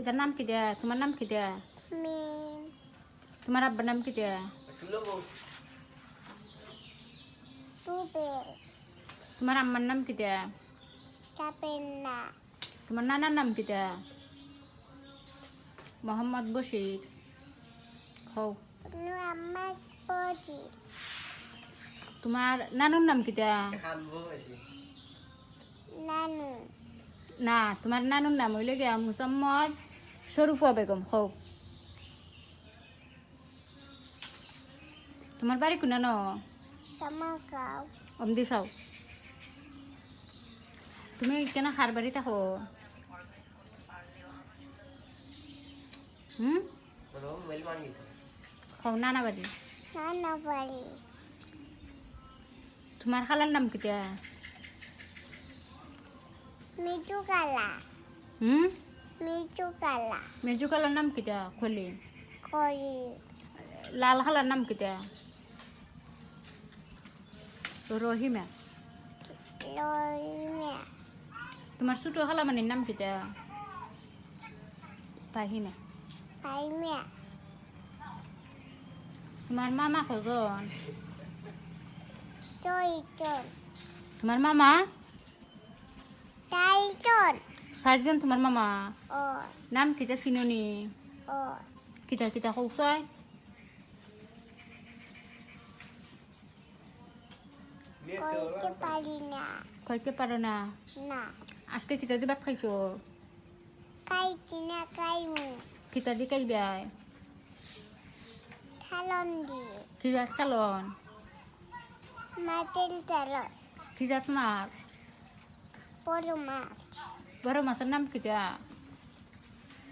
কিতার নাম কি দেয়া তোমার নাম কি দেয়া মিম তোমার আব্বার নাম কি দেয়া টুবেল তোমার আম্মার নাম কি দেয়া কাপেন্না তোমার নানার নাম কি দেয়া মোহাম্মদ বশির হও নু আমার পজি তোমার নানুর নাম কি দেয়া নানু না তোমার নানুর নাম হইলে গিয়া মুসাম্মদ শরুফা বেগম হও। তোমার বাড়ি কোনা ন? অমদি চাও। তুমি কেন খার বাড়ি থাকো? হুম? খাও নানা বাড়ি নানা বাড়ি তোমার খালার নাম কিটা মিঠু কালা হুম? মিঠু কালা মেজু কালার নাম কিটা? খলি করি লাল খালার নাম কিটা? রহিমা। লরিমে তোমার ছোট খালা মানে নাম কিটা? পাহিমা পাইমে তোমার মামা কজন? তোমার মামা? টাইটন চারজন তোমার মামা। নাম কিটা চিননি? কিতা কিতা কৌসাই কইতে পারি না। আজকে কিতা দি ভাত খাইছো? খাইছি না খাইমু। কিতা দি খাইবাই কিতা চালন মাটেল তেল কিতা মাছ। বড় মাছ। বড় মাছের নাম কিতা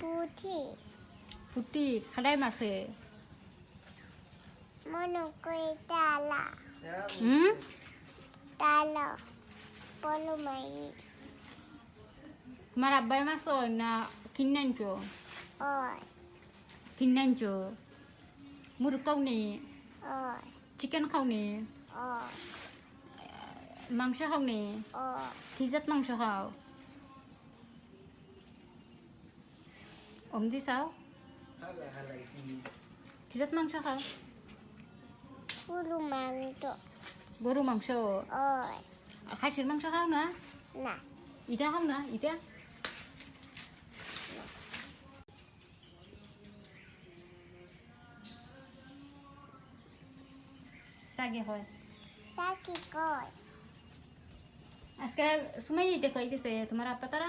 পুঁথি পুটি খাদাই মাছে মনে করে তালা হুম তালা বড় মাই তোমার আব্বাই মাছ হয় না কিনে আনছো ওই কিনে আনছো মুরগ খাওনি জাত মাংস খাও? পুরু মাংস। গরু মাংস। ওই আর খাসির মাংস খাও না? না। ইটা খাও না? ইটা? সাগে হয়। তা কি কয়। আজকে সুমাই দিতে কই গেছে তোমার আপা তারা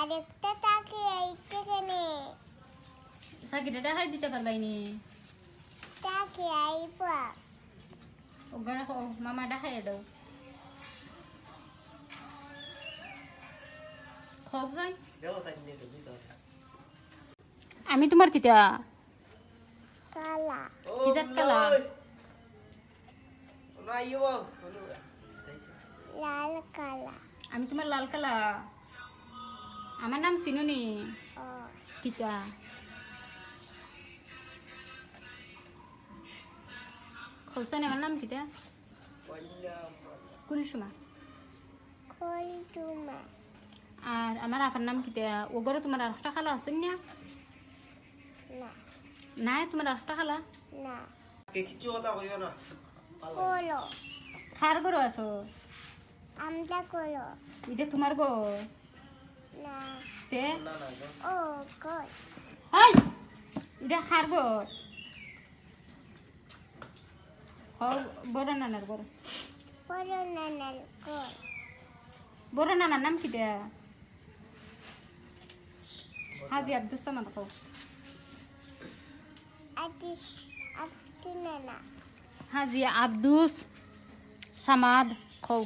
আরেকটা তাকে এইতে কেনে। সাকিটা দেখাই দিতে পারবাইনি তাকে আইবা। ওগা রাখো মামা দেখাই দাও। খোঁজ যাই আমি তোমার কিতা? কালা। কিজাত কালা? লাল কালা। আমি তোমার লাল কালা। আমার নাম চিনুনি ও কিতা খোলসানি আমার নাম কিতা কুলসুমা। কলটুমা আর আমার আপার নাম কিতা ওগরে তোমার আর একটা খালা আছে না? না। নাই তোমার আর একটা খালা? না। কলো খার গরু আছো। আমরা কলো এটা তোমার গো না তে? ও কল হাই এটা হও বড় নানার বড়। বড় নানার কল বড় নানার নাম কিটা হাজি আব্দুল সামাদ কও আটি আটি নানা। হাজিয়া আব্দুস সামাদ খৌ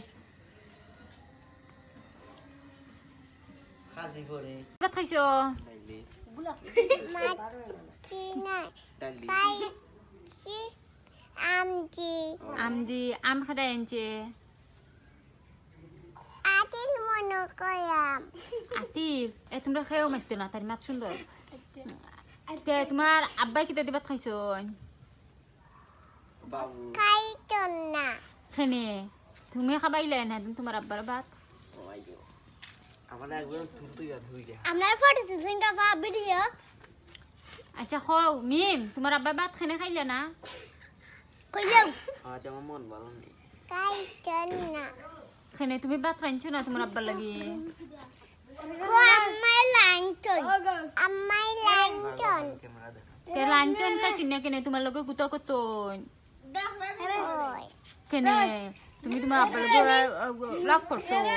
খাজি করে। ভাত খাইছ ডাইলি। আমজি আমদি আম মনে করাম আতিফ এ তোমরা খেয়েও মারতো না তার মাত সুন্দর তে তোমার আব্বাই কিতা দিবাত খাইছ বাবু। না। খেনে। তুমি খাবাইলে না তোমার আব্বার ভাত আমার একবার তুলতুই আর ধুই যা আমরা ফটো তুলছেন কাপা ভিডিও আচ্ছা খাও মিম তোমার আব্বার ভাত খেনে খাইলে না? কইলাম আজ আমার মন ভালো নেই খাইতন না। খেনে তুমি ভাত রাঁধছো না তোমার আব্বার লাগি? কো আম্মাই লাইনটন আম্মাই লাইনটন ক্যামেরা দেখা তে রাঁধছন তা কিনে কিনে তোমার লগে কুতো কতো। ওই কেনে তুমি তোমার আব্বার লগে লগ করছ ওই কেনে